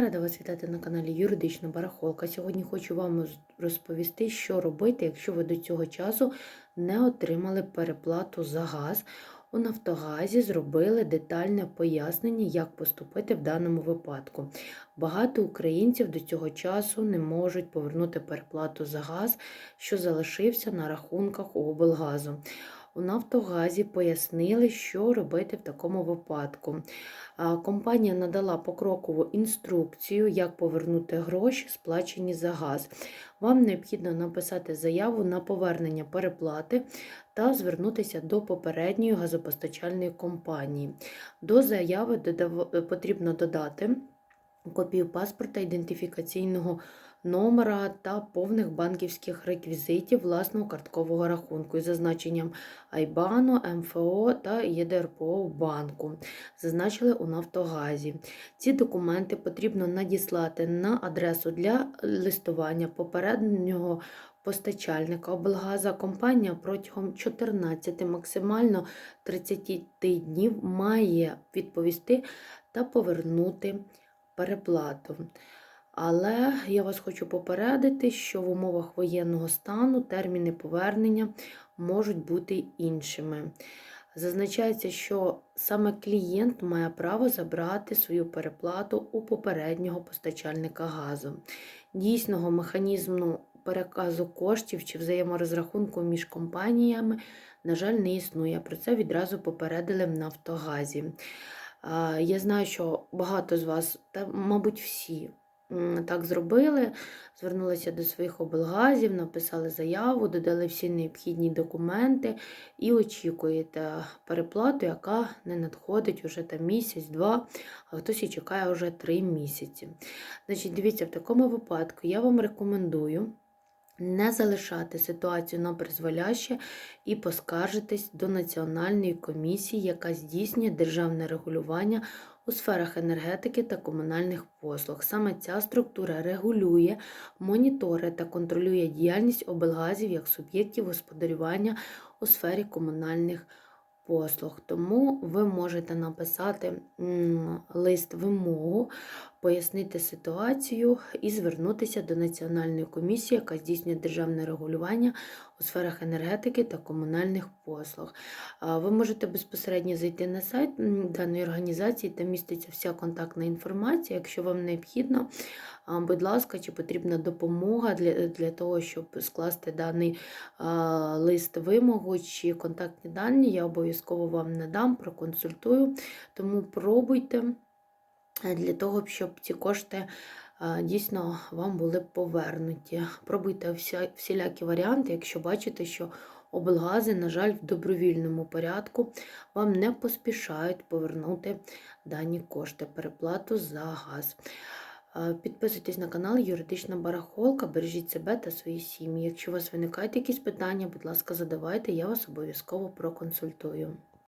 Рада вас вітати на каналі Юридична Барахолка. Сьогодні хочу вам розповісти, що робити, якщо ви до цього часу не отримали переплату за газ. У Нафтогазі зробили детальне пояснення, як поступити в даному випадку. Багато українців до цього часу не можуть повернути переплату за газ, що залишився на рахунках облгазу. У Нафтогазі пояснили, що робити в такому випадку. Компанія надала покрокову інструкцію, як повернути гроші, сплачені за газ. Вам необхідно написати заяву на повернення переплати та звернутися до попередньої газопостачальної компанії. До заяви потрібно додати копію паспорта, ідентифікаційного номера та повних банківських реквізитів власного карткового рахунку із зазначенням Айбану, МФО та ЄДРПО банку. Зазначили у Нафтогазі. Ці документи потрібно надіслати на адресу для листування попереднього постачальника облгаза. Компанія протягом 14, максимально 30 днів має відповісти та повернути переплату. Але я вас хочу попередити, що в умовах воєнного стану терміни повернення можуть бути іншими. Зазначається, що саме клієнт має право забрати свою переплату у попереднього постачальника газу. Дійсного механізму переказу коштів чи взаєморозрахунку між компаніями, на жаль, не існує. Про це відразу попередили в Нафтогазі. Я знаю, що багато з вас, та, мабуть, всі так зробили, звернулися до своїх облгазів, написали заяву, додали всі необхідні документи і очікуєте переплату, яка не надходить уже там місяць-два, а хтось і чекає вже три місяці. Значить, дивіться, в такому випадку я вам рекомендую. Не залишати ситуацію на призволяще і поскаржитись до Національної комісії, яка здійснює державне регулювання у сферах енергетики та комунальних послуг. Саме ця структура регулює, моніторить та контролює діяльність облгазів як суб'єктів господарювання у сфері комунальних послуг. Тому ви можете написати лист вимогу, пояснити ситуацію і звернутися до Національної комісії, яка здійснює державне регулювання у сферах енергетики та комунальних послуг. Ви можете безпосередньо зайти на сайт даної організації, там міститься вся контактна інформація. Якщо вам необхідно, будь ласка, чи потрібна допомога для, для того, щоб скласти даний лист вимогу чи контактні дані, я обов'язково вам надам, проконсультую. Тому пробуйте для того, щоб ці кошти е, дійсно вам були повернуті. Пробуйте всілякі варіанти, якщо бачите, що облгази, на жаль, в добровільному порядку вам не поспішають повернути дані кошти, переплату за газ. Е, Підписуйтесь на канал Юридична Барахолка, бережіть себе та свої сім'ї. Якщо у вас виникають якісь питання, будь ласка, задавайте, я вас обов'язково проконсультую.